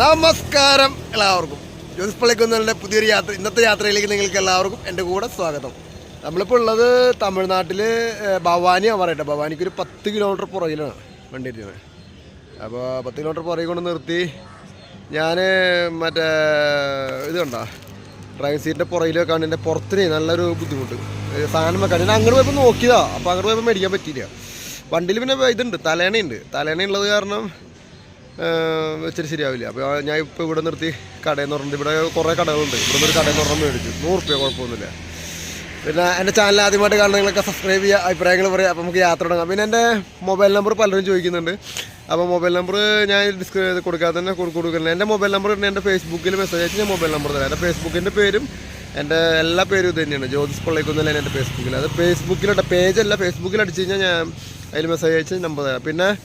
നമസ്കാരം എല്ലാവർക്കും. ജോസ് പള്ളിക്കുന്നലിന്റെ പുതിയൊരു യാത്ര ഇന്നത്തെ യാത്രയിലേക്ക് നിങ്ങൾക്ക് എല്ലാവർക്കും എന്റെ കൂടെ സ്വാഗതം. നമ്മളിപ്പോൾ ഉള്ളത് തമിഴ്നാട്ടിൽ ഭവാനിയാണ് പറയട്ടെ. ഭവാനിക്ക് ഒരു പത്ത് കിലോമീറ്റർ പുറകിലാണ് വണ്ടി ഇരിക്കുന്നത്. അപ്പോൾ പത്ത് കിലോമീറ്റർ പുറകിൽ കൊണ്ട് നിർത്തി ഞാൻ മറ്റേ ഇത് കണ്ടോ ഡ്രൈവിംഗ് സീറ്റിന്റെ പുറകിൽ വെക്കാണ്ട് എന്റെ പുറത്തിന് നല്ലൊരു ബുദ്ധിമുട്ട്. സാധനം വെക്കാൻ. ഞാൻ അങ്ങോട്ട് പോയപ്പോൾ നോക്കിയതാണ് അപ്പോൾ അങ്ങോട്ട് പോയപ്പോൾ മേടിക്കാൻ പറ്റിയില്ല. വണ്ടിയിൽ പിന്നെ ഇതുണ്ട് തലേണയുണ്ട്. തലേണയുള്ളത് കാരണം വെച്ചിട്ട് ശരിയാവില്ല. അപ്പോൾ ഞാൻ ഇപ്പോൾ ഇവിടെ നിർത്തി കടയിൽ നിന്ന് പറഞ്ഞിട്ട് ഇവിടെ കുറേ കടകളുണ്ട്. ഇവിടെ നിന്ന് ഒരു കടയിൽ നിന്ന് മേടിച്ചു. നൂറ് റുപ്യ കുഴപ്പമൊന്നുമില്ല. പിന്നെ എന്റെ ചാനൽ ആദ്യമായിട്ട് കാണുന്ന നിങ്ങളൊക്കെ സബ്സ്ക്രൈബ് ചെയ്യുക അഭിപ്രായങ്ങൾ പറയുക അപ്പോൾ നമുക്ക് യാത്ര തുടങ്ങാം. പിന്നെ എന്റെ മൊബൈൽ നമ്പർ പലരും ചോദിക്കുന്നുണ്ട്. അപ്പോൾ മൊബൈൽ നമ്പർ ഞാൻ ഡിസ്ക് കൊടുക്കാതെ തന്നെ കൊടു- കൊടുക്കുന്നില്ല. എന്റെ മൊബൈൽ നമ്പർ തന്നെ എന്റെ ഫേസ്ബുക്കിൽ മെസ്സേജ് അയച്ച് ഞാൻ മൊബൈൽ നമ്പർ തരാം. എന്റെ ഫേസ്ബുക്കിന്റെ പേരും എന്റെ എല്ലാ പേരും ഇത് തന്നെയാണ്. ജ്യോതിസ് പൊള്ളേക്കൊന്നുമില്ല എന്റെ ഫേസ്ബുക്കിൽ അത് ഫേസ്ബുക്കിലോട്ട് പേജല്ല ഫേസ്ബുക്കിൽ അടിച്ച് കഴിഞ്ഞാൽ ഞാൻ അതിൽ മെസ്സേജ് അയച്ച് നമ്പർ തരാം. പിന്നെ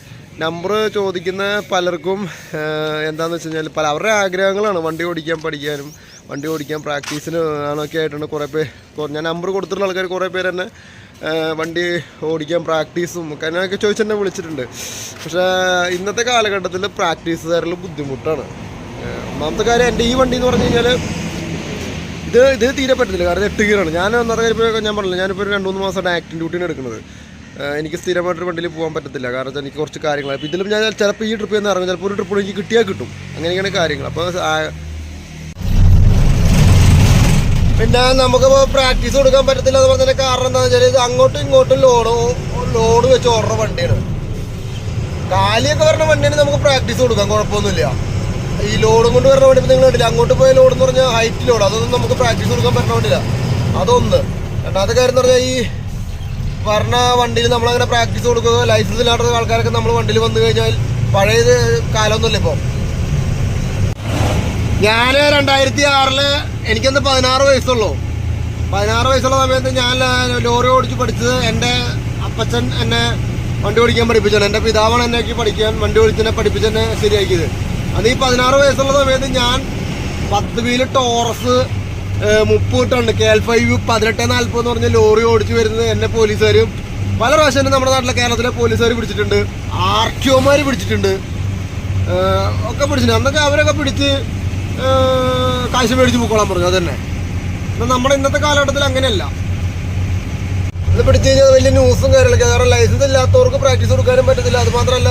നമ്പർ ചോദിക്കുന്ന പലർക്കും എന്താണെന്ന് വെച്ച് കഴിഞ്ഞാൽ പല അവരുടെ ആഗ്രഹങ്ങളാണ് വണ്ടി ഓടിക്കാൻ പഠിക്കാനും വണ്ടി ഓടിക്കാൻ പ്രാക്ടീസിന് ആണൊക്കെ ആയിട്ടാണ് കുറേ പേർ ഞാൻ നമ്പർ കൊടുത്തിട്ടുള്ള ആൾക്കാർ കുറേ പേര് തന്നെ വണ്ടി ഓടിക്കാൻ പ്രാക്ടീസും കാര്യങ്ങളൊക്കെ ചോദിച്ച് തന്നെ വിളിച്ചിട്ടുണ്ട്. പക്ഷേ ഇന്നത്തെ കാലഘട്ടത്തിൽ പ്രാക്ടീസ് തരൽ ബുദ്ധിമുട്ടാണ് ഒന്നാമത്തെ കാര്യം എന്റെ ഈ വണ്ടി എന്ന് പറഞ്ഞു കഴിഞ്ഞാൽ ഇത് ഇത് തീരെ പറ്റത്തില്ല. കാരണം എട്ട് ഗിയറാണ്. ഞാൻ ഒന്നര ഇപ്പോൾ ഞാൻ പറഞ്ഞില്ല ഞാനിപ്പോൾ ഒരു രണ്ട് മൂന്ന് മാസമായിട്ട് ആക്ടിങ് ഡ്യൂട്ടിന് എടുക്കുന്നത്. എനിക്ക് സ്ഥിരമായിട്ടൊരു വണ്ടിയിൽ പോകാൻ പറ്റത്തില്ല. കാരണം വെച്ചാൽ എനിക്ക് കുറച്ച് കാര്യങ്ങൾ അപ്പോൾ ഇതിലും ഞാൻ ചിലപ്പോൾ ഈ ട്രിപ്പ് എന്ന് ഇറങ്ങും. ചിലപ്പോൾ ഒരു ട്രിപ്പ് എനിക്ക് കിട്ടിയാൽ കിട്ടും. അങ്ങനെയൊക്കെയാണ് കാര്യങ്ങൾ. അപ്പോൾ പിന്നെ നമുക്ക് പ്രാക്ടീസ് കൊടുക്കാൻ പറ്റത്തില്ല എന്ന് പറഞ്ഞതിന്റെ കാരണം എന്താണെന്ന് വെച്ചാൽ ഇത് അങ്ങോട്ടും ഇങ്ങോട്ടും ലോഡ് ലോഡ് വെച്ച് ഓടുന്ന വണ്ടിയാണ്. കാലിയൊക്കെ വരുന്ന വണ്ടിയാണ് നമുക്ക് പ്രാക്ടീസ് കൊടുക്കാം. കുഴപ്പമൊന്നുമില്ല. ഈ ലോഡും കൊണ്ട് വരുന്ന വണ്ടി നിങ്ങൾ കണ്ടില്ല? അങ്ങോട്ട് പോയ ലോഡ് എന്ന് പറഞ്ഞാൽ ഹൈറ്റ് ലോഡ് അതൊന്നും നമുക്ക് പ്രാക്ടീസ് കൊടുക്കാൻ പറ്റുന്ന വണ്ടിയില്ല. അതൊന്ന്. രണ്ടാമത്തെ കാര്യം എന്ന് പറഞ്ഞാൽ ഈ പറഞ്ഞ വണ്ടിയിൽ നമ്മളങ്ങനെ പ്രാക്ടീസ് കൊടുക്കുക ലൈസൻസ് ഇല്ലാത്ത ആൾക്കാരൊക്കെ നമ്മൾ വണ്ടിയിൽ വന്നു കഴിഞ്ഞാൽ പഴയത് കാലമൊന്നുമില്ല ഇപ്പോൾ ഞാൻ രണ്ടായിരത്തി ആറിൽ എനിക്കന്ന് പതിനാറ് വയസ്സുള്ളൂ. പതിനാറ് വയസ്സുള്ള സമയത്ത് ഞാൻ ലോറി ഓടിച്ച് പഠിച്ചത് എന്റെ അപ്പച്ചൻ എന്നെ വണ്ടി ഓടിക്കാൻ പഠിപ്പിച്ചാണ് എന്റെ പിതാവാണ് എന്നെ പഠിക്കാൻ വണ്ടി ഓടിച്ചെന്നെ പഠിപ്പിച്ചെന്നെ ശരിയാക്കിയത്. അത് ഈ പതിനാറ് വയസ്സുള്ള സമയത്ത് ഞാൻ പത്ത് വീൽ ടോറസ് മുപ്പത് ടൺ കെ എൽ ഫൈവ് പതിനെട്ട് നാൽപ്പത് എന്ന് പറഞ്ഞ ലോറി ഓടിച്ചു വരുന്നത് എന്നെ പോലീസുകാരും പല പ്രാവശ്യം നമ്മുടെ നാട്ടിലെ കേരളത്തിലെ പോലീസുകാർ പിടിച്ചിട്ടുണ്ട്. ആർ പിടിച്ചിട്ടുണ്ട്. ഒക്കെ പിടിച്ചിട്ടുണ്ട്. അന്നൊക്കെ അവരൊക്കെ പിടിച്ച് കാശ് മേടിച്ച് പൊക്കോളാൻ പറഞ്ഞു. അതന്നെ. എന്നാൽ നമ്മുടെ ഇന്നത്തെ കാലഘട്ടത്തിൽ അങ്ങനെയല്ല. ഇത് പിടിച്ചു കഴിഞ്ഞാൽ വലിയ ന്യൂസും കാര്യങ്ങളൊക്കെ. കാരണം ലൈസൻസ് ഇല്ലാത്തവർക്ക് പ്രാക്ടീസ് കൊടുക്കാനും പറ്റത്തില്ല. അതുമാത്രമല്ല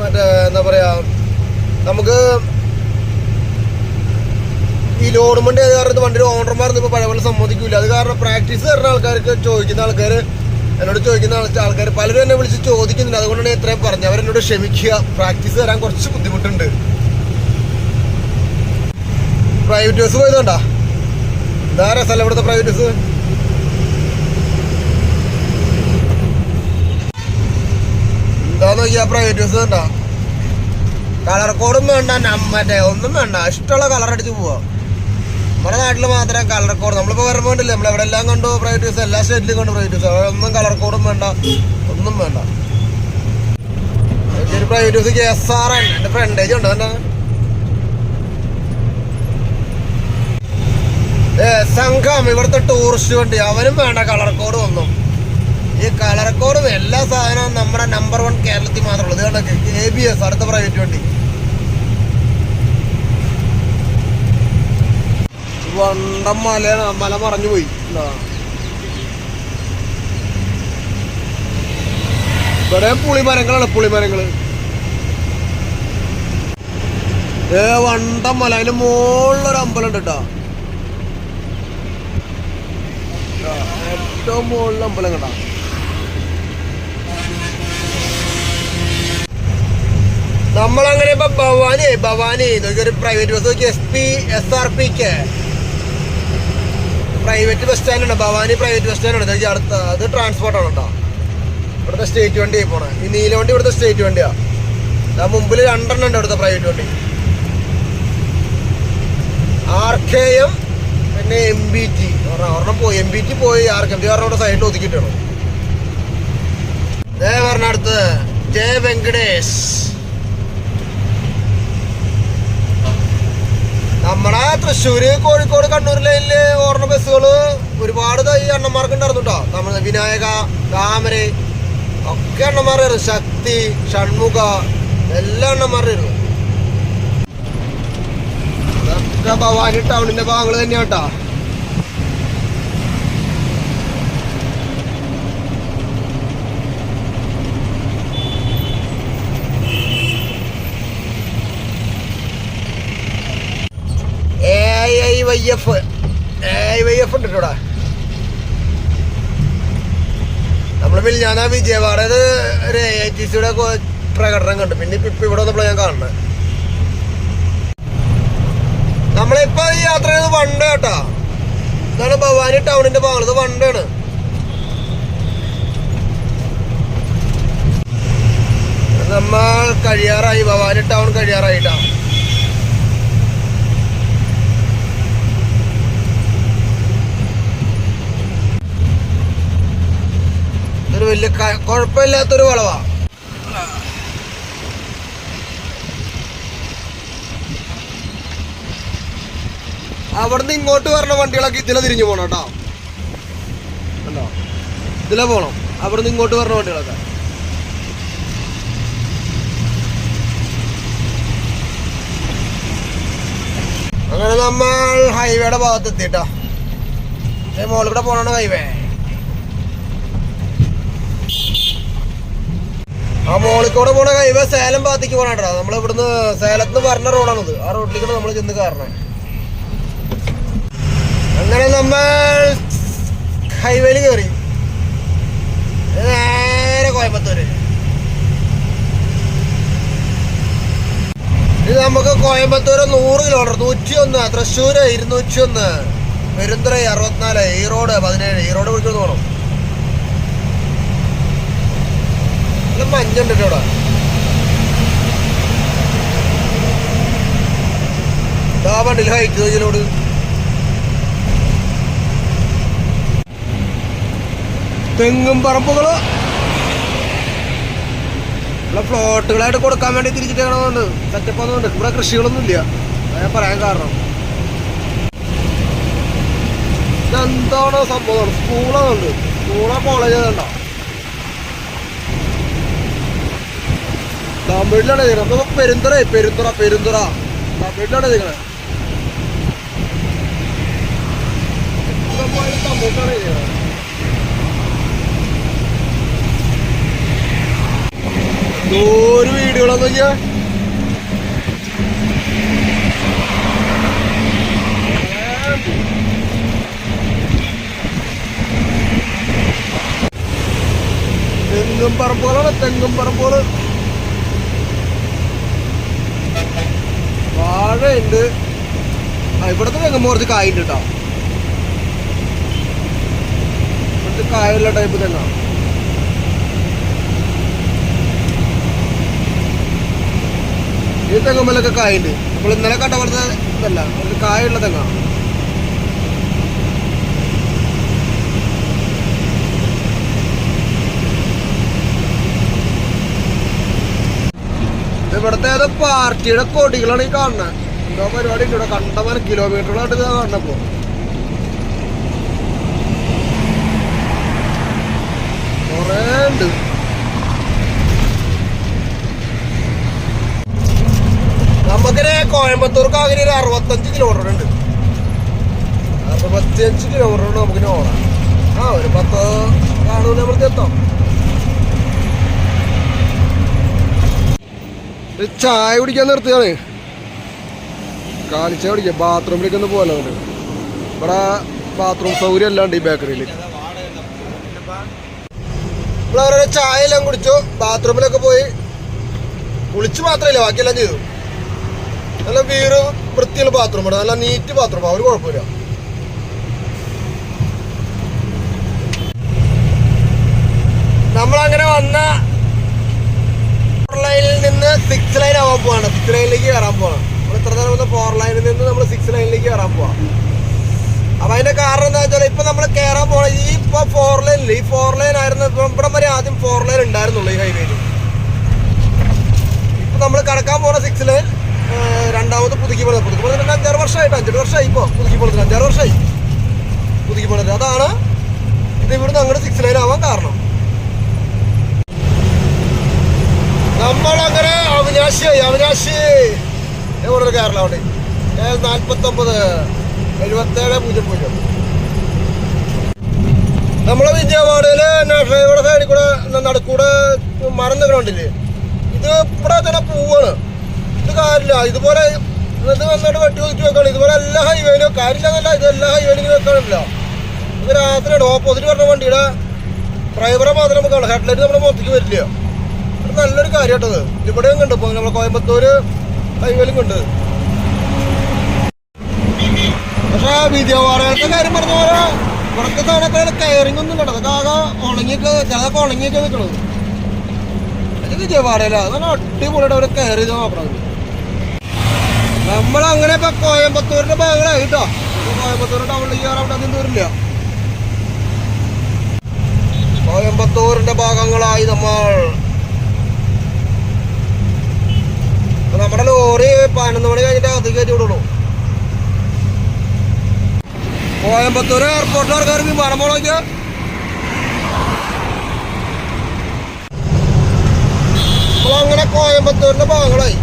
മറ്റേ എന്താ പറയുക നമുക്ക് ഈ ലോഡ് വണ്ടി അത് കാരണം വണ്ടിയുടെ ഓണർമാർ ഇപ്പോൾ പഴയ പോലെ സമ്മതിക്കില്ല അത് കാരണം പ്രാക്ടീസ് തരുന്ന ആൾക്കാർക്ക് ചോദിക്കുന്ന ആൾക്കാർ എന്നോട് ചോദിക്കുന്ന ആൾക്കാർ പലരും എന്നെ വിളിച്ച് ചോദിക്കുന്നുണ്ട്. അതുകൊണ്ടാണ് ഇത്രയും പറഞ്ഞത്. അവരെന്നോട് ക്ഷമിക്കുക. പ്രാക്ടീസ് തരാൻ കുറച്ച് ബുദ്ധിമുട്ടുണ്ട്. പ്രൈവറ്റ് ബസ് പോയതുകൊണ്ടാ? എന്താ സ്ഥലം ഇവിടുത്തെ പ്രൈവറ്റ് ബസ് എന്താ നോക്കിയാ പ്രൈവറ്റ് ബസ് കണ്ടാ. കളർ കോഡും വേണ്ട മറ്റേ ഒന്നും വേണ്ട. ഇഷ്ടമുള്ള കളർ അടിച്ച് പോവാ. നമ്മുടെ നാട്ടിൽ മാത്രം കളർ കോഡ് നമ്മളിപ്പോൾ വരുമ്പോൾ നമ്മൾ നമ്മളെവിടെ എല്ലാം കണ്ടു പ്രൈവറ്റ് ബസ് എല്ലാ സ്റ്റേറ്റിലും കണ്ടു പ്രൈവറ്റ് ബസ് അവിടെ ഒന്നും കളർ കോഡും വേണ്ട. ഒന്നും വേണ്ട. Private bus K S R N എന്റെ ഫ്രണ്ടേജ് ഉണ്ട്. ഏ സംഘം. ഇവിടുത്തെ ടൂറിസ്റ്റ് വണ്ടി. അവനും വേണ്ട കളർ കോഡ് ഒന്നും. ഈ കളർ കോഡും എല്ലാ സാധനവും നമ്മുടെ നമ്പർ വൺ കേരളത്തിൽ മാത്രമേ ഉള്ളൂ. ഇത് കണ്ടോ? എ ബി എസ് അടുത്ത പ്രൈവറ്റ് വണ്ടി. വണ്ടം മല മറഞ്ഞു പോയി. ഇവിടെ പുളിമരങ്ങളാണ് പുളിമരങ്ങൾ. ഏ വണ്ടം മല. അതിന്റെ മുകളിലൊരു അമ്പലം ഉണ്ട് കേട്ടോ ഏറ്റവും മുകളിൽ അമ്പലം കേട്ടോ നമ്മളങ്ങനെ ഇപ്പൊ ഭവാനി ഭവാനി നോക്കി ഒരു പ്രൈവറ്റ് ബസ് നോക്കി S P S R P K private bus സ്റ്റാൻഡാണ് Bhavani private bus stand ഉണ്ട്. അടുത്ത അത് ട്രാൻസ്പോർട്ട് ട്രാൻസ്പോർട്ടാണ് കേട്ടോ. ഇവിടുത്തെ സ്റ്റേറ്റ് വണ്ടി പോണേ. ഈ നീല വണ്ടി ഇവിടുത്തെ സ്റ്റേറ്റ് വണ്ടിയാ. ആ മുമ്പിൽ രണ്ടെണ്ണം ഉണ്ട് ഇവിടുത്തെ പ്രൈവറ്റ് വണ്ടി. ആർ കെ എം പിന്നെ എം ബി ടി ഒരെണ്ണം പോയി. എം ബി ടി പോയി. ആർ കെ എം ടി പറഞ്ഞ സൈഡിൽ ഒതുക്കിയിട്ടാണ് ദേ പറഞ്ഞ അടുത്ത്. ജയ വെങ്കടേഷ് നമ്മളെ തൃശ്ശൂര് കോഴിക്കോട് കണ്ണൂർ ലൈനിൽ ഓർണ ബസ്സുകൾ ഒരുപാട് ഈ അണ്ണന്മാർക്ക് ഉണ്ടായിരുന്നു കേട്ടോ നമ്മൾ വിനായക താമര ഒക്കെ എണ്ണന്മാരായിരുന്നു ശക്തി ഷൺമുഖ എല്ലാ എണ്ണന്മാരുടെ ഇതൊക്കെ ഭവാനി ടൗണിന്റെ ഭാഗങ്ങൾ തന്നെയാണ് കേട്ടാ A I Y F Y F ഉണ്ട് വിജയവാഡ ഒരു എ ഐ ടി സിയുടെ പ്രകടനം കണ്ടു. പിന്നെ ഇപ്പൊ ഇവിടെ വന്നപ്പോൾ ഞാൻ കാണുന്നത്. നമ്മളിപ്പോ ഈ യാത്ര ചെയ്ത് വണ്ട കേട്ടാ ഇതാണ് ഭവാനി ടൗണിന്റെ ഭാഗത്ത് വണ്ടാണ് നമ്മൾ കഴിയാറായി. ഭവാനി ടൗൺ കഴിയാറായിട്ടാ. ഇതൊരു വലിയ കുഴപ്പമില്ലാത്തൊരു വളവാ. അവിടുന്ന് ഇങ്ങോട്ട് വരണ വണ്ടികളൊക്കെ ഇതിലെ തിരിഞ്ഞു പോണം കേട്ടോ. കണ്ടോ? ഇതിലെ പോണം. അവിടുന്ന് ഇങ്ങോട്ട് വരണ വണ്ടികളൊക്കെ. അങ്ങനെ നമ്മൾ ഹൈവേയുടെ ഭാഗത്ത് എത്തിട്ടോ മോളിവിടെ പോണാണ് ഹൈവേ ആ മോളിൽ കൂടെ പോണ ഹൈവേ സേലം ഭാഗത്തേക്ക് പോണാട്ടോ നമ്മൾ ഇവിടുന്ന് സേലത്ത് നിന്ന് പറഞ്ഞ റോഡാണിത്. ആ റോഡിലേക്കാണ് നമ്മൾ ചെന്ന് കയറണേ അങ്ങനെ നമ്മൾ ഹൈവേയിൽ കയറി നേരെ കോയമ്പത്തൂര്. ഇത് നമുക്ക് കോയമ്പത്തൂര് നൂറ് കിലോമീറ്റർ നൂറ്റി ഒന്ന് തൃശ്ശൂര് ഇരുന്നൂറ്റി ഒന്ന് പെരുന്തറ അറുപത്തിനാല് ഈറോഡ് പതിനേഴ് ഈറോഡ് വിളിക്കുന്നു പോകണം മഞ്ഞുണ്ട് കേട്ടോ വണ്ടിയിൽ ഹൈറ്റ് ഇതിനോട്. തെങ്ങും പറമ്പുകൾ. ഇവിടെ ഫ്ലോട്ടുകളായിട്ട് കൊടുക്കാൻ വേണ്ടി തിരിച്ചിട്ടേക്കണമെന്നുണ്ട് സെറ്റപ്പ് ഒന്നുണ്ട് ഇവിടെ കൃഷികളൊന്നും ഇല്ല. ഞാൻ പറയാൻ കാരണം. ഇതെന്താണോ സംഭവം? സ്കൂളാണുണ്ട് സ്കൂളോ കോളേജ് ഏതാണ്ടോ? തമിഴിലാണ് ചെയ്യുന്നത് നമുക്ക് പെരുന്തറ പെരുന്തറ തമിഴിലാണ് ചെയ്യുന്നത് ഒരു വീടുകളൊന്നും തെങ്ങും പറമ്പുകളാണ് തെങ്ങും പറമ്പുകൾ ആ ഇവിടുത്തെ തെങ്ങും കുറച്ച് കായുണ്ട് കേട്ടോ ഇവിടുത്തെ കായുള്ള ടൈപ്പ് തെങ്ങാണ് ഈ തെങ്ങുമ്പോലൊക്കെ കായുണ്ട്. നമ്മൾ ഇന്നലെ കണ്ട പോലത്തെ ഇതല്ല ഒരു കായുള്ള തെങ്ങാണ് ഇവിടുത്തെ ഏതോ പാർട്ടിയുടെ കൊടികളാണ് ഈ കാണുന്നത് എന്തോ പരിപാടി ഉണ്ട് ഇവിടെ കണ്ടമാനം കിലോമീറ്ററുകളായിട്ട് ഇതാ കണ്ടപ്പോ. കൊറേ ഉണ്ട്. നമുക്കൊരു കോയമ്പത്തൂർക്ക് അങ്ങനെ ഒരു അറുപത്തഞ്ച് കിലോമീറ്റർ ഉണ്ട്. അറുപത്തിയഞ്ച് കിലോമീറ്റർ ഉണ്ട് നമുക്കിനെ ഓടാം. ആ ഒരു പത്ത് കാണൂല നമ്മൾക്ക് എത്താം. ചായ കുടിക്കാൻ നിർത്തിയാണ് കാലിച്ച കുടിക്കാം ബാത്റൂമിലേക്ക് ഒന്ന് ഇവിടെ ബാത്റൂം സൗകര്യം അല്ലാണ്ട് ഈ ബേക്കറിയിൽ. നമ്മളവരുടെ ചായ എല്ലാം കുടിച്ചു. ബാത്റൂമിലൊക്കെ പോയി. കുളിച്ച് മാത്രമല്ല ബാക്കിയെല്ലാം ചെയ്തു. നല്ല വീറ് വൃത്തിയുള്ള ബാത്റൂമാണ് നല്ല നീറ്റ് ബാത്റൂമാണ് ഒരു കുഴപ്പമില്ല. നമ്മളങ്ങനെ വന്ന ലൈനിൽ നിന്ന് സിക്സ് ലൈൻ ആവാൻ പോവാണ്. സിക്സ് ലൈനിലേക്ക് കയറാൻ പോവാണ്. ഇത്ര നേരം വന്ന ഫോർ ലൈനിൽ നിന്ന് നമ്മൾ സിക്സ് ലൈനിലേക്ക് കയറാൻ പോവാം. അപ്പൊ അതിന്റെ കാരണം എന്താ വെച്ചാൽ ഇപ്പൊ നമ്മൾ കയറാൻ പോണ ഈ ഇപ്പൊ ഫോർ ലൈനിൽ ഈ ഫോർ ലൈൻ ആയിരുന്നു ഇപ്പൊ ഇവിടെ വരെ ആദ്യം ഫോർ ലൈൻ ഉണ്ടായിരുന്നുള്ളൂ ഈ ഹൈവേയിൽ ഇപ്പൊ നമ്മൾ കടക്കാൻ പോണ സിക്സ് ലൈൻ രണ്ടാമത് പുതുക്കി പണിത് പുതുക്കി പണിതിട്ട് അഞ്ചാറ് വർഷമായിട്ട് അഞ്ചെട്ട് വർഷമായി ഇപ്പൊ പുതുക്കി പണിതിട്ട് അഞ്ചാറ് വർഷമായി പുതുക്കി പണിത് അതാണ് ഇത് ഇവിടുന്ന് അങ്ങോട്ട് സിക്സ് ലൈൻ ആവാൻ കാരണം. നമ്മളങ്ങനെ അവിനാശി അവിനാശി. എവിടെ കേരള അവിടെ? നാൽപ്പത്തൊമ്പത് എഴുപത്തേഴ് പൂജ്യം പൂജ്യം. നമ്മളെ വിജയവാഡയിൽ ഡ്രൈവറുടെ സൈഡിൽ കൂടെ നടക്കൂടെ മരം ഗ്രൗണ്ടില്ലേ ഇത് ഇവിടെ തന്നെ പോവാണ്. ഇത് കാര്യമില്ല. ഇതുപോലെ ഇത് വന്നിട്ട് വെട്ടി ഒതുക്കി വെക്കണം. ഇതുപോലെ എല്ലാ ഹൈവേയിലും കാര്യമില്ലെന്നല്ല ഇത് എല്ലാ ഹൈവേയിലും വെക്കാനില്ല ഇത് രാത്രിയാണ്. ഓപ്പോസിറ്റ് പറഞ്ഞ വണ്ടിയുടെ ഡ്രൈവറെ മാത്രം നമുക്ക് ഹെഡ്ലൈറ്റ് നമ്മുടെ മൊത്തത്തിൽ വരില്ല. നല്ലൊരു കാര്യം കേട്ടത് ഇവിടെയും കണ്ടു. ഇപ്പോൾ നമ്മളെ കോയമ്പത്തൂര് ഹൈവേയിലും കണ്ട് പക്ഷെ വിജയവാഡത്തെ കാര്യം പറഞ്ഞ പോലെ ഇവിടത്തെ സാധനത്തിൽ കയറിങ് ഒന്നും കേട്ടോ അതൊക്കെ ആകെ ഉണങ്ങിയൊക്കെ ചിലതൊക്കെ ഉണങ്ങിയൊക്കെ നിൽക്കണത്. അത് വിജയവാഡയില അതാണ് അടിപൊളിയുടെ അവരെ കയറി നോക്കണത് നമ്മളങ്ങനെ ഇപ്പൊ കോയമ്പത്തൂരിന്റെ ഭാഗങ്ങളായി കേട്ടോ. കോയമ്പത്തൂർ ടൗണിലേക്ക് കയറാൻ അവിടെ അധികം ദൂരില്ല കോയമ്പത്തൂരിന്റെ ഭാഗങ്ങളായി നമ്മൾ ഇപ്പൊ നമ്മുടെ ലോറി പതിനൊന്ന് മണി കഴിഞ്ഞിട്ട് അതി കയറ്റി വിടുള്ളൂ കോയമ്പത്തൂർ എയർപോർട്ടിൽ ആൾക്കാർ വിമാനം പോണോക്കിയ അങ്ങനെ കോയമ്പത്തൂരിന്റെ ഭാഗങ്ങളായി.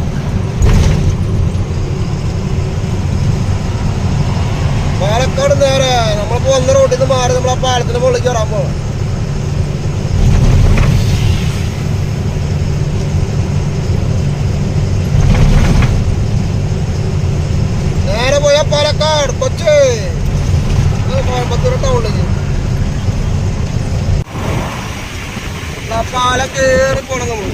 പാലക്കാട് നേരെ നമ്മളിപ്പോ വന്ന റോട്ടിൽ നിന്ന് മാറി നമ്മൾ ആ പാലത്തിന്റെ മുകളിൽ കയറാൻ പോകാം നേരെ പോയാ പാലക്കാട് കൊച്ചി. കോയമ്പത്തൂർ ടൗണിലേക്ക് പാലം കേറി പോണം നമ്മൾ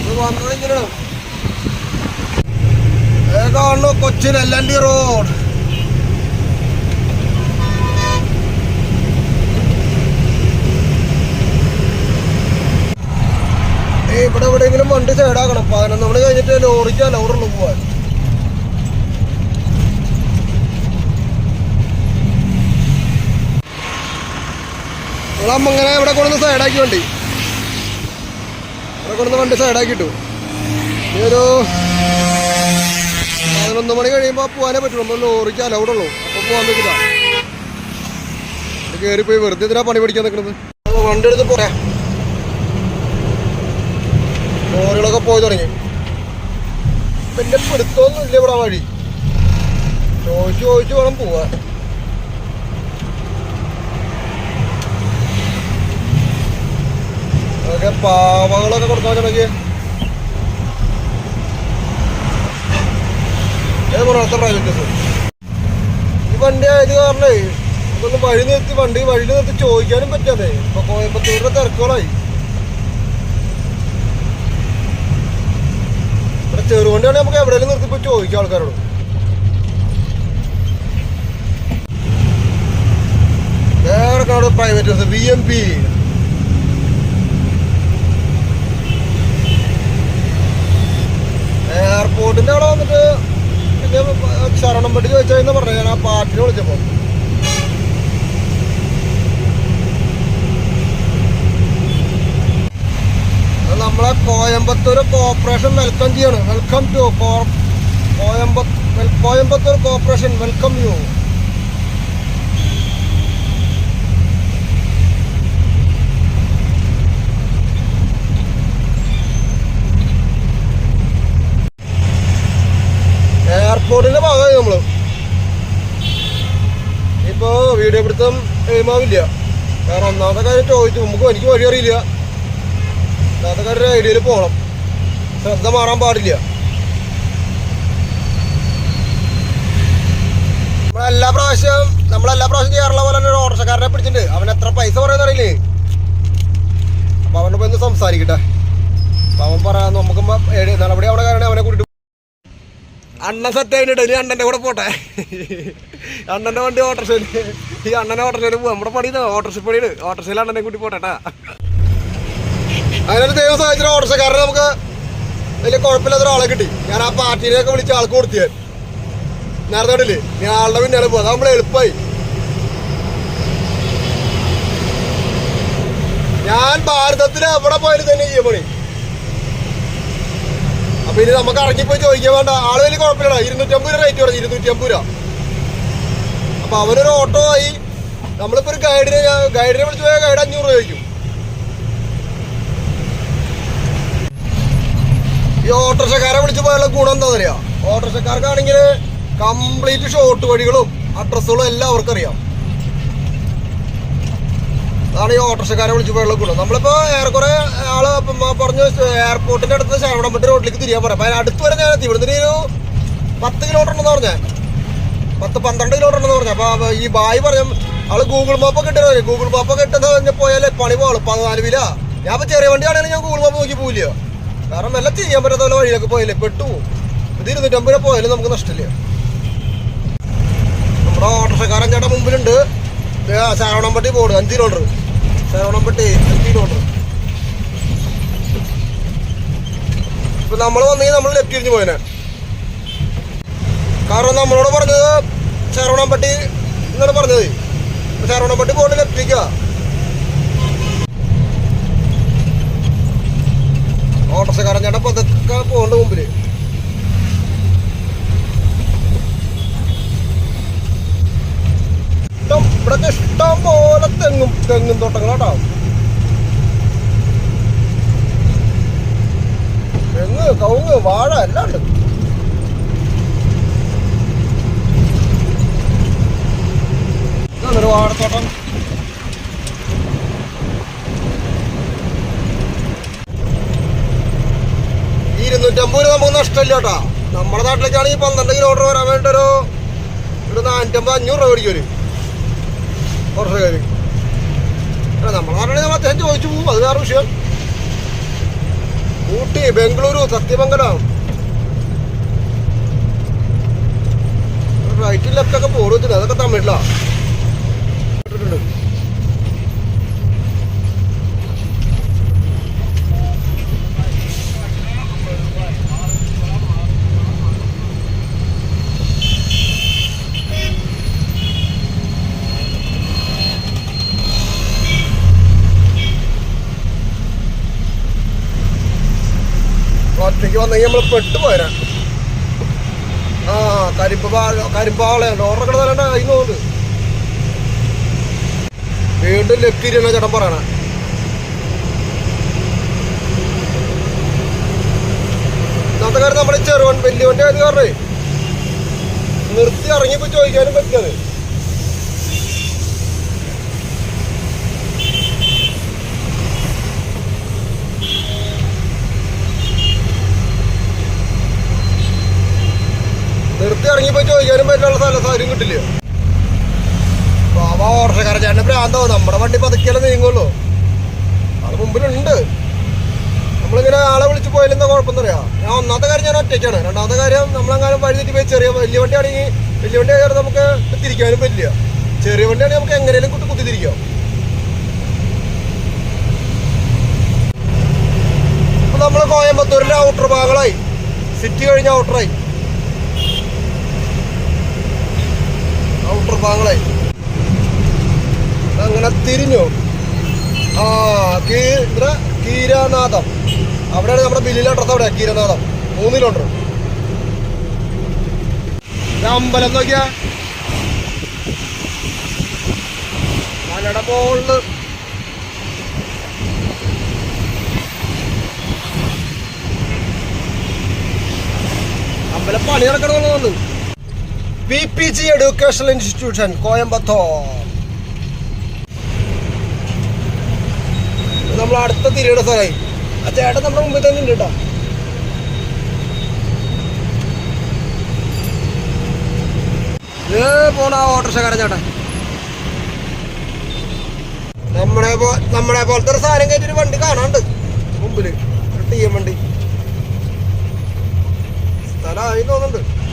ഇത് വന്നത് ഇങ്ങനെയാണ് ഏ കാണുന്നു Cochin L N D road ഏയ് ഇവിടെ എവിടെയെങ്കിലും വണ്ടി സൈഡാക്കണം. പതിനൊന്ന് മണി കഴിഞ്ഞിട്ട് ലോറിക്ക് അലൗറുള്ളൂ പോവാൻ. നിങ്ങളമ്മ ഇങ്ങനെ ഇവിടെ കൊണ്ടുവന്ന് സൈഡാക്കി വണ്ടി? ഇവിടെ കൊണ്ടുവന്ന് വണ്ടി സൈഡാക്കിട്ടു ഇനി ഒരു പതിനൊന്ന് മണി കഴിയുമ്പോൾ പോകാനേ പറ്റുള്ളൂ. നമ്മൾ ലോറിക്ക് അലൗഡുള്ളൂ അപ്പോൾ പോകാൻ പറ്റില്ല. കയറിപ്പോയി വെറുതെ ഇതിനാ പണി പിടിക്കാൻ നിൽക്കുന്നത് വണ്ടി എടുത്ത് പോരാ. ലോറികളൊക്കെ പോയി തുടങ്ങി. പിന്നെ പിടുത്തമൊന്നും ഇല്ല ഇവിടെ വഴി. ചോദിച്ചു ചോദിച്ചു വേണം പോവാൻ. അതൊക്കെ പാവകളൊക്കെ കൊടുക്കാൻ നോക്കിയേ ഈ വണ്ടി ആയത് കാരണേ ഇതൊന്ന് വഴി നിർത്തി വണ്ടി വഴി നിർത്തി ചോദിക്കാനും പറ്റാതെ. ഇപ്പൊ കോയമ്പത്തൂരിന്റെ തിരക്കുകളായി. ചെറുവണ്ടിയാണെങ്കിൽ നമുക്ക് എവിടെയെങ്കിലും നിർത്തി പോയി ചോദിക്കാം ആൾക്കാരോട്. വേറെ private bus B M P എയർപോർട്ടിന്റെ അവിടെ വന്നിട്ട് പിന്നെ ശരണം പറ്റി ചോദിച്ചാൽ പറഞ്ഞു ഞാൻ ആ പാട്ടിനെ വിളിച്ചപ്പോ അത് നമ്മളെ കോയമ്പത്തൂർ കോർപ്പറേഷൻ വെൽക്കം ചെയ്യാണ്. Welcome to Coimbatore Coimbatore corporation welcome you എയർപോർട്ടിന്റെ ഭാഗമായി നമ്മൾ. ഇപ്പോ വീഡിയോ പിടുത്തം എഴുമാവില്ല കാരണം ഒന്നാമത്തെ കാര്യം ചോദിച്ചു. നമുക്ക് എനിക്ക് വഴി അറിയില്ല ഒരു ഐഡിയയിൽ പോകണം. ശ്രദ്ധ മാറാൻ പാടില്ല. നമ്മളെല്ലാ പ്രാവശ്യം നമ്മളെല്ലാ പ്രാവശ്യം ചെയ്യാറുള്ള പോലെ തന്നെ ഒരു ഓട്ടോഷക്കാരനെ പിടിച്ചിട്ടുണ്ട്. അവൻ എത്ര പൈസ പറയുന്ന അറിയില്ലേ? അപ്പൊ അവനോട് ഒന്ന് സംസാരിക്കട്ടെ. അവൻ പറയാ നമുക്ക് നടപടി അവിടെ കാരണം അവനെ കൂട്ടിട്ട് അണ്ണൻ സെറ്റ് ആയിട്ട് ഇനി അണ്ണന്റെ കൂടെ പോട്ടെ. അണ്ണന്റെ വണ്ടി ഓട്ടോറിക്ഷയിൽ ഈ അണ്ണനെ ഓട്ടോറിക്ഷയിൽ പോവാം. നമ്മുടെ പണിയാണ് ഓട്ടോറിക്ഷ പണിയാണ്. ഓട്ടോറിക്ഷയിൽ അണ്ണനെ കൂട്ടി പോട്ടെ ട്ടാ. അങ്ങനെ ദൈവം ഓർഡർ കാരണം നമുക്ക് വലിയ കുഴപ്പമില്ലാത്ത ഒരാളെ കിട്ടി. ഞാൻ ആ പാർട്ടിയിലേക്ക് വിളിച്ച് ആൾക്ക് കൊടുത്തിയ. നേരത്തെ കണ്ടില്ലേ? ഞാൻ ആളുടെ പിന്നാലെ പോകും അത് നമ്മളെ എളുപ്പമായി ഞാൻ ഭാരതത്തിന് എവിടെ പോയാലും തന്നെ ചെയ്യാൻ പണി. അപ്പൊ ഇനി നമുക്ക് ഇറങ്ങിപ്പോയി ചോദിക്കാൻ വേണ്ട. ആൾ വലിയ കുഴപ്പമില്ല ഇരുന്നൂറ്റമ്പത് രൂപ റേറ്റ് പറഞ്ഞു ഇരുന്നൂറ്റമ്പത് രൂപ. അപ്പൊ അവനൊരു ഓട്ടോ ആയി. നമ്മളിപ്പോ ഒരു ഗൈഡിനെ ഗൈഡിനെ വിളിച്ചു പോയാൽ ഗൈഡ് അഞ്ഞൂറ് രൂപ ചോദിക്കും. ഓട്ടോറിക്ഷക്കാരെ വിളിച്ച് പോയുള്ള ഗുണം എന്താ അറിയാം? ഓട്ടോറിക്ഷക്കാർക്കാണെങ്കിൽ കംപ്ലീറ്റ് ഷോർട്ട് വഴികളും അഡ്രസ്സുകളും എല്ലാം അവർക്ക് അറിയാം അതാണ് ഈ ഓട്ടോറിക്ഷക്കാരെ വിളിച്ച് പോയുള്ള ഗുണം. നമ്മളിപ്പോ ഏറെക്കുറെ ആൾ പറഞ്ഞു എയർപോർട്ടിന്റെ അടുത്ത് ശരവണമ്പട്ട് റോഡിലേക്ക് തിരിയാൻ പറയാം. അപ്പൊ അടുത്ത് വരെ ഞാൻ എത്തി. ഇവിടുന്ന് ഒരു പത്ത് കിലോമീറ്റർ ഉണ്ടെന്ന് പറഞ്ഞേ. പത്ത് പന്ത്രണ്ട് കിലോമീറ്റർ ഉണ്ടെന്ന് പറഞ്ഞു. അപ്പൊ അപ്പൊ ഈ ബായി പറഞ്ഞു ആൾ ഗൂഗിൾ മാപ്പ് ഇട്ടു ഗൂഗിൾ മാപ്പ് ഇട്ടെന്ന് പോയാലേ പണി പോളും പതിനാല് വില. ഞാൻ ഇപ്പൊ ചെറിയ വണ്ടിയാണെങ്കിൽ ഞാൻ ഗൂഗിൾ മാപ്പ് നോക്കി പോവില്ല കാരണം എല്ലാം ചെയ്യാൻ പറ്റാത്ത വല്ല വഴിയിലൊക്കെ പോയില്ലേ? പെട്ടു ഇത് ഇരുന്നൂറ്റമ്പത് പോയാലും നമുക്ക് നഷ്ടമില്ല. നമ്മുടെ ഓട്ടോറിക്ഷക്കാരൻ ചേട്ടൻ മുമ്പിലുണ്ട്. ശരവണംപട്ടി ബോർഡ് അഞ്ച് കിലോമീറ്റർ ശരവണംപട്ടി അഞ്ച് കിലോമീറ്റർ ഇപ്പൊ നമ്മൾ വന്നെങ്കിൽ നമ്മൾ ലെഫ്റ്റ് തിരിഞ്ഞു പോയനെ. കാരണം നമ്മളോട് പറഞ്ഞത് ശരവണംപട്ടി എന്നാണ് പറഞ്ഞത്. ശരവണംപട്ടി ബോർഡ് ലെഫ്റ്റിലേക്കാ ഓട്ടോറിക്ഷക്കാരൻ ചേട്ടൻ പതുക്കെ പോകേണ്ട മുമ്പിൽ. ഇവിടെ ഇഷ്ടം പോലെ തെങ്ങും തെങ്ങും തോട്ടങ്ങളാട്ടോ. തെങ്ങ് കവുങ്ങ് വാഴ എല്ലാം ഉണ്ട്. ഇതാണൊരു വാഴത്തോട്ടം. ഇരുന്നൂറ്റമ്പത് രൂപ നമുക്ക് നഷ്ടമില്ല കേട്ടോ. നമ്മുടെ നാട്ടിലേക്കാണെങ്കിൽ പന്ത്രണ്ട് കിലോമീറ്റർ വരാൻ വേണ്ട ഒരു ഒരു നാനൂറ്റമ്പത് അഞ്ഞൂറ് രൂപ മേടിക്കും ഒരു വർഷക്കാര് നമ്മുടെ നാട്ടിൽ നമ്മൾ അദ്ദേഹം ചോദിച്ചു പോകും. അത് വേറെ വിഷയം. ഊട്ടി ബംഗളൂരു സത്യമംഗലം. റൈറ്റ് ലെഫ്റ്റൊക്കെ വെച്ചിട്ട് അതൊക്കെ തമിഴിലാ. ഇട്ടിട്ടുണ്ട്. നമ്മൾ പെട്ടുപോയനാ ആ കരിമ്പ് കരിമ്പാളയാണ് ഓർഡർ കിടന്നാലും കൈ പോകുന്നത്. വീണ്ടും ലക്കിരിയാണ് ചേട്ടൻ പറയണ. ഇന്നത്തെ കാര്യം നമ്മുടെ വലിയ വണ്ടി കാര്യം പറഞ്ഞേ. നിർത്തി ഇറങ്ങിപ്പോ ചോദിക്കാനും പറ്റില്ലത്. നിർത്തി ഇറങ്ങിപ്പോ ചോദിക്കാനും പറ്റുള്ള സ്ഥല സാരും കിട്ടില്ല. ബാബാ ഓർഷക്കാരൻ ചേട്ടന് ഭ്രാന്തോ നമ്മുടെ വണ്ടി പതുക്കിയാലും നീങ്ങുള്ളൂ. അത് മുമ്പിലുണ്ട്. നമ്മളിങ്ങനെ ആളെ വിളിച്ച് പോയാലെന്താ കുഴപ്പമെന്ന് അറിയാം ഞാൻ ഒന്നാമത്തെ കാര്യം ഞാൻ ഒറ്റയ്ക്കാണ്. രണ്ടാമത്തെ കാര്യം നമ്മളെങ്ങാനും വഴി തെറ്റി പോയി ചെറിയ വലിയ വണ്ടി ആണെങ്കിൽ വലിയ വണ്ടി ആയാലും നമുക്ക് തിരിക്കാനും പറ്റില്ല. ചെറിയ വണ്ടി വണ്ടിയാണെങ്കിൽ നമുക്ക് എങ്ങനെയും കുത്തി കുത്തിരിക്കാം നമ്മൾ കോയമ്പത്തൂരിലെ ഔട്ടർ ഭാഗങ്ങളായി. സിറ്റി കഴിഞ്ഞ ഔട്ടറായി. ഭാഗങ്ങളായി അങ്ങനെ തിരിഞ്ഞു. ആ കീ കീരാനാഥം അവിടെയാണ് നമ്മുടെ ബില്ലിലോട്ടത്ത് അവിടെ കീരനാഥം മൂന്നിലുണ്ട്. അമ്പലം നോക്കിയാ. അമ്പലം പണി നടക്കണമെന്നുണ്ട് P P G educational institution Coimbatore. നമ്മൾ അടുത്ത തിരിയുടെ സ്ഥലമായി. ആ ചേട്ടൻ നമ്മുടെ മുമ്പിൽ തന്നെ ഉണ്ട് കേട്ടോ. ഏ പോണ ഓട്ടോറിക്ഷക്കാരൻ ചേട്ടൻ. നമ്മളെ പോ- നമ്മളെ പോലത്തെ ഒരു സാധനം ഒരു വണ്ടി കാണാണ്ട് മുമ്പിൽ. ടി എം വണ്ടി. സ്ഥലമായി തോന്നുന്നുണ്ട്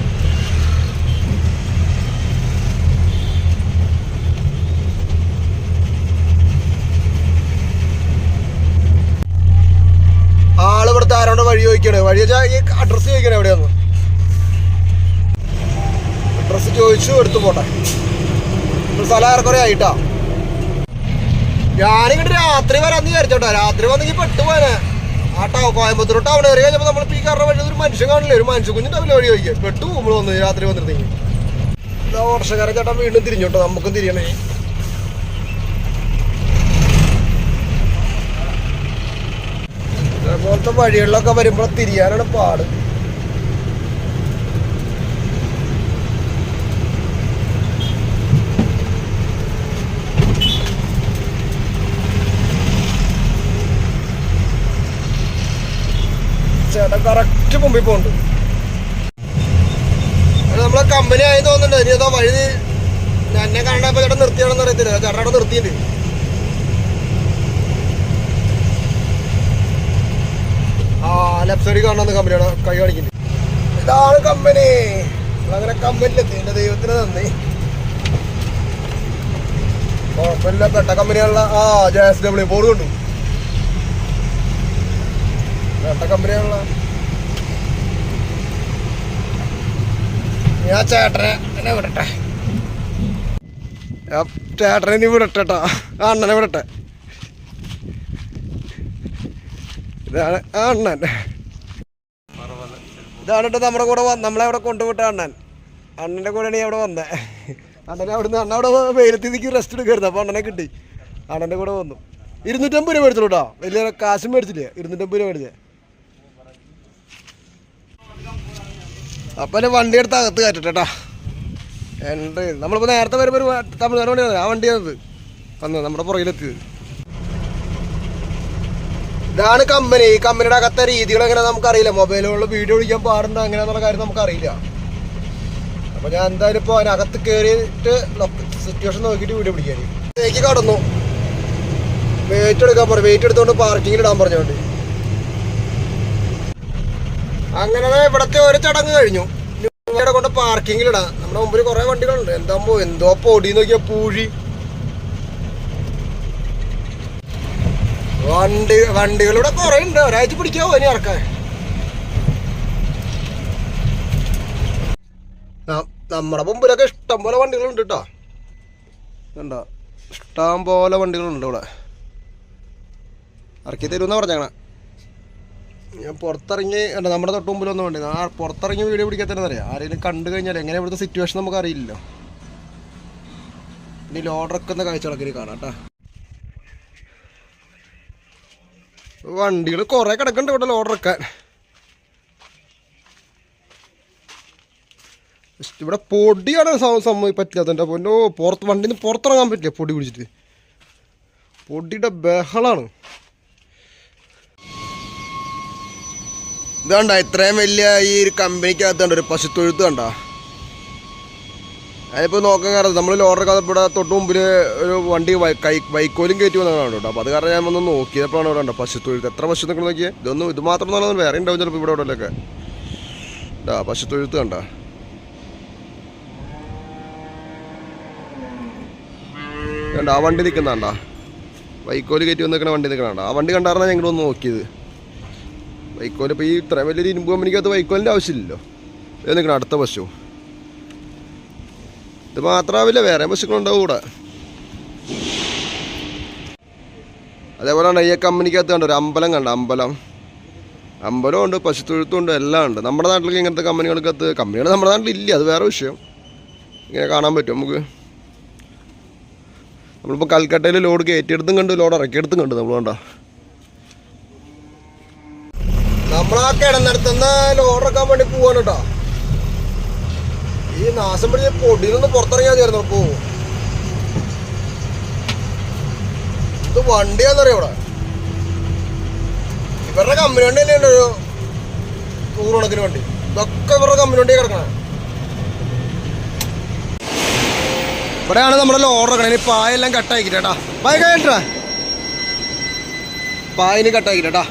ആൾ ഇവിടുത്തെ ആരോണ്ട് വഴി ചോദിക്കണേ? വഴി വെച്ചാൽ ഈ അഡ്രസ്സ് ചോദിക്കണേ എവിടെയാന്ന്? അഡ്രസ്സ് ചോദിച്ചു എടുത്തു പോട്ടെ. സ്ഥലം ഏറെക്കുറെ ആയിട്ടാ. ഞാനിങ്ങോട്ട് രാത്രി വരാന്ന് വിചാരിച്ചോട്ടോ. രാത്രി വന്നെങ്കിൽ പെട്ടുപോയനെ. ആ ടൗ കോയമ്പത്തൂർ ടൗൺ ഏറിയ കഴിഞ്ഞപ്പോൾ നമ്മൾ ഈ കാറിന്റെ വഴി ഒരു മനുഷ്യൻ കാണില്ലേ? ഒരു മനുഷ്യ കുഞ്ഞിട്ടാവില്ല വഴി ചോദിക്കുക പെട്ടു നമ്മൾ വന്ന് രാത്രി വന്നിരുന്നെങ്കിൽ ഓർഷക്കാരൻ ചേട്ടൻ വീണ്ടും തിരിഞ്ഞോട്ടോ നമുക്കും തിരിയണേ അതേപോലെ ഇങ്ങനത്തെ വഴികളിലൊക്കെ വരുമ്പോൾ തിരിയാനാണ് പാട്. കറക്റ്റ് മുമ്പിൽ പോകുന്നുണ്ട് നമ്മളെ കമ്പനി ആയി തോന്നുന്നുണ്ട്. ഇനി ഏതോ വഴി? എന്നെ കാണാൻ ചേട്ടൻ നിർത്തിയാണെന്ന് അറിയത്തില്ല. ചേട്ടൻ അവിടെ നിർത്തിയിട്ടുണ്ട് ആ ലെഫ്റ്റ് കാണുന്ന കമ്പനിയാണ് കൈ കാണിക്കുന്നത് ഇതാണ് കമ്പനി അങ്ങനെ കമ്പനിയിലെത്തി എന്റെ ദൈവത്തിന് നന്ദി. കുഴപ്പമില്ല. പെട്ട കമ്പനിയുള്ള ആ ജെ എസ് ഡബ്ല്യു ബോർഡ് കൊണ്ടു. പെട്ട കമ്പനിയുള്ള ഞാൻ ചേട്ടനെ എന്നെ വിടട്ടെ. ചേട്ടനെ നീ വിടട്ടെ കേട്ടോ അണ്ണനെ വിടട്ടെ. ഇതാണ് ആ അണ്ണൻ. ഇതാണ് കേട്ടോ നമ്മുടെ കൂടെ നമ്മളെ അവിടെ കൊണ്ടുവിട്ട അണ്ണൻ. അണ്ണന്റെ കൂടെയാണ് ഞാൻ അവിടെ വന്നത് അണ്ണനെ അവിടുന്ന് അണ്ണ അവിടെ വെയിലത്ത് നിൽക്കി റെസ്റ്റ് എടുക്കരുത് അപ്പോൾ അണ്ണനെ കിട്ടി. അണ്ണന്റെ കൂടെ വന്നു. ഇരുന്നൂറ്റമ്പത് രൂപ മേടിച്ചോളൂ കേട്ടോ. വലിയ കാശും മേടിച്ചില്ലേ? ഇരുന്നൂറ്റമ്പത് രൂപ മേടിച്ചേ. അപ്പം എന്റെ വണ്ടി എടുത്ത് അകത്ത് കയറ്റട്ടെ കേട്ടാ. എന്റെ നമ്മളിപ്പോൾ നേരത്തെ വരുമ്പോൾ തമിഴ്നാട് വണ്ടിയാണ് ആ വണ്ടിയാണത് വന്നത്. നമ്മുടെ പുറകിലെത്തിയത്. ഇതാണ് കമ്പനി ഈ കമ്പനിയുടെ അകത്തെ രീതികൾ എങ്ങനെ നമുക്കറിയില്ല. മൊബൈലുകളിൽ വീഡിയോ വിളിക്കാൻ പാടുണ്ടോ എങ്ങനെയാന്നുള്ള കാര്യം നമുക്കറിയില്ല. അപ്പോൾ ഞാൻ എന്തായാലും ഇപ്പോൾ അതിനകത്ത് കയറിയിട്ട് സിറ്റുവേഷൻ നോക്കിയിട്ട് വീഡിയോ പിടിക്കാൻ ഇതിലേക്ക് കടന്നു. വെയിറ്റ് എടുക്കാൻ പറഞ്ഞു. വെയിറ്റ് എടുത്തുകൊണ്ട് പാർക്കിങ്ങിൽ ഇടാൻ പറഞ്ഞുകൊണ്ട് അങ്ങനെ ഇവിടത്തെ ഒരു ചടങ്ങ് കഴിഞ്ഞു. ഇവിടെ കൊണ്ട് പാർക്കിങ്ങിൽ ഇടാം. നമ്മുടെ മുമ്പിൽ കുറെ വണ്ടികളുണ്ട്. എന്താകുമ്പോ എന്തോ പൊടി നോക്കിയാൽ പൂഴി. വണ്ടി വണ്ടികളിവിടെ കുറെ ഉണ്ട് ഒരാഴ്ച പിടിക്കാവോ ഇനി ഇറക്കാൻ? നമ്മുടെ മുമ്പിലൊക്കെ ഇഷ്ടം പോലെ വണ്ടികളുണ്ട് കേട്ടോ. കണ്ടോ? ഇഷ്ടം പോലെ വണ്ടികളുണ്ട് ഇവിടെ. ഇറക്കി തരുമെന്നാ പറഞ്ഞാ ഞാൻ പുറത്തിറങ്ങി കണ്ടോ നമ്മുടെ തൊട്ട് മുമ്പിലൊന്നും വേണ്ടി. ആ പുറത്തിറങ്ങി വീഡിയോ പിടിക്കാത്തന്നെ അറിയാം. ആരെങ്കിലും കണ്ടു കഴിഞ്ഞാൽ എങ്ങനെ ഇവിടുത്തെ സിറ്റുവേഷൻ നമുക്ക് അറിയില്ലല്ലോ. ഇനി ഒക്കെ കാഴ്ചകളൊക്കെ ഇനി കാണാം കേട്ടോ. വണ്ടികൾ കുറേ കിടക്കുന്നുണ്ട് ഇവിടെ just ഇവിടെ പൊടിയാണ് സംഭവം പുറത്ത് വണ്ടിയിൽ നിന്ന് പുറത്തിറങ്ങാൻ പറ്റില്ല പൊടി പിടിച്ചിട്ട്. പൊടിയുടെ ബഹളാണ്. ഇതാണ്ട ഇത്രയും വലിയ ഈ ഒരു കമ്പനിക്കകത്തുണ്ട് ഒരു പശുത്തൊഴുത്ത് കണ്ട? അതിപ്പോൾ നോക്കാൻ കാരണം നമ്മൾ ലോഡർ ഇവിടെ തൊട്ട് മുമ്പിൽ ഒരു വണ്ടി കൈ വൈക്കോലും കയറ്റി വന്നതാണ് കേട്ടോ. അപ്പോൾ അത് കാരണം ഞാൻ ഒന്ന് നോക്കിയപ്പോഴാണ് ഇവിടെ ഉണ്ടോ പശുത്തൊഴുത്ത്. എത്ര പശു നിൽക്കണം നോക്കിയത് ഇതൊന്നും ഇത് മാത്രം ഒന്നും വേറെ ഉണ്ടാവും ചിലപ്പോൾ ഇവിടെ ഇവിടെയൊക്കെ ഇതാ പശുത്തൊഴുത്ത് കണ്ട. ആ വണ്ടി നിൽക്കുന്നുണ്ടാ വൈക്കോൽ കയറ്റി വന്നിരിക്കണ വണ്ടി നിൽക്കണ ആ വണ്ടി കണ്ടായിരുന്നാ ഞങ്ങൾ ഒന്ന് നോക്കിയത്. വൈക്കോൽ ഇപ്പോൾ ഈ ഇത്ര വലിയൊരു ഇരുമ്പ് കമ്പനിക്കകത്ത് വൈക്കോലിന്റെ ആവശ്യമില്ലല്ലോ. ഇത് നിൽക്കണം അടുത്ത പശു. ഇത് മാത്രമാവില്ല വേറെ പശുക്കളുണ്ടാവും കൂടെ അതേപോലെ ഈ കമ്പനിക്കകത്ത് കണ്ട ഒരു അമ്പലം കണ്ട അമ്പലം. അമ്പലമുണ്ട് പശുത്തൊഴുത്തുണ്ട് എല്ലാം ഉണ്ട്. നമ്മുടെ നാട്ടിലേക്ക് ഇങ്ങനത്തെ കമ്പനികൾക്കകത്ത് കമ്പനികൾ നമ്മുടെ നാട്ടിൽ ഇല്ല അത് വേറെ വിഷയം. ഇങ്ങനെ കാണാൻ പറ്റും നമുക്ക്. നമ്മളിപ്പോൾ കൽക്കട്ടയിൽ ലോഡ് കയറ്റിയെടുത്തും കണ്ട് ലോഡ് ഇറക്കിയെടുത്തും കണ്ട് നമ്മൾ കണ്ടോ. നമ്മളാ കിടന്നിടത്തുനിന്ന് ലോഡ് ഇറക്കാൻ വേണ്ടി പോവാണ് കേട്ടോ. ഈ നാശം പിടിച്ച പൊടിയിൽ നിന്ന് പുറത്തിറങ്ങിയാൽ മതിയായിരുന്നു പോ ഇത് വണ്ടിയാന്നറിയ ഇവിടെ? ഇവരുടെ കമ്പനി വണ്ടി തന്നെയുണ്ട് ഒരു നൂറുകണക്കിന് വണ്ടി. ഇതൊക്കെ ഇവരുടെ കമ്പനി വണ്ടി കിടക്കണേ. ഇവിടെയാണ് നമ്മുടെ ലോഡ് ഇറക്കണേ പായെല്ലാം കട്ടാക്കിട്ടാ പായ കഴിഞ്ഞിട്ടാ? പായിന് കട്ടാക്കിട്ടാ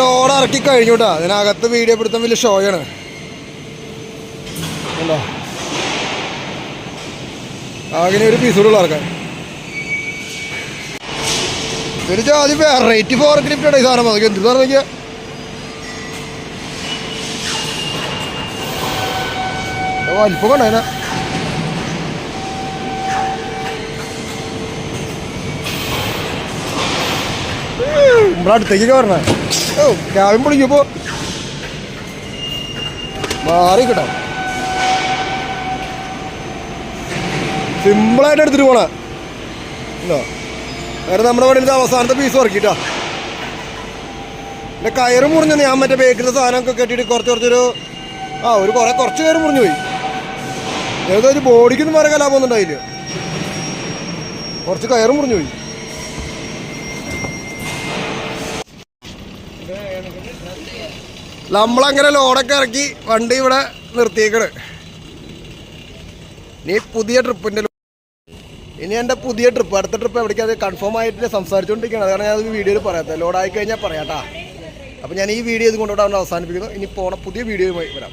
ലോഡ് ഇറക്കി കഴിഞ്ഞു കേട്ടോ. അതിനകത്ത് വീഡിയോ പിടുത്തം വലിയ ഷോയാണ് കണ്ടോ ആകെ ഒരു പീസ് കൂടെ ഇറക്കാൻ ഒരു ജാതി വെറൈറ്റി ഫോർ ക്രിപ്റ്റ് ഈ സാധനം അതൊക്കെ എന്ത് സാധനം നോക്കിയാ വലിപ്പം കണ്ടോ അതിനെ? നമ്മുടെ അടുത്തേക്ക് പറഞ്ഞ ഓ ക്യാബിൻ പൊളിക്കപ്പോ മാറി കിട്ടാ. സിമ്പിളായിട്ട് എടുത്തിട്ട് പോണോ. വേറെ നമ്മുടെ വണ്ടിയിലത്തെ അവസാനത്തെ പീസ് ഇറക്കിട്ടാ എന്റെ കയറ് മുറിഞ്ഞു ഞാൻ മറ്റേ ബേക്കിലെ സാധനമൊക്കെ കെട്ടിയിട്ട് കുറച്ച് കുറച്ചൊരു ആ ഒരു കുറെ കുറച്ച് കയറ് മുറിഞ്ഞു പോയി. ഏതോ ഒരു ബോഡിക്കൊന്നും വേറെ കലാപമൊന്നും ഉണ്ടായില്ല. കുറച്ച് കയറ് മുറിഞ്ഞു പോയി. നമ്മളങ്ങനെ ലോഡൊക്കെ ഇറക്കി വണ്ടി ഇവിടെ നിർത്തിയേക്കണ്. നീ പുതിയ ട്രിപ്പിന്റെ ഇനി എന്റെ പുതിയ ട്രിപ്പ് അടുത്ത ട്രിപ്പ് എവിടേക്കാണ് അത് കൺഫേം ആയിട്ട് സംസാരിച്ചുകൊണ്ടിരിക്കുകയാണ് കാരണം ഞാനത് വീഡിയോയിൽ പറയാത്ത ലോഡായി കഴിഞ്ഞാൽ പറയാട്ടാ അപ്പോൾ ഞാൻ ഈ വീഡിയോ ഇത് കൊണ്ടുപോയി അവസാനിപ്പിക്കുന്നു. ഇനി പോണ പുതിയ വീഡിയോയുമായി വരാം.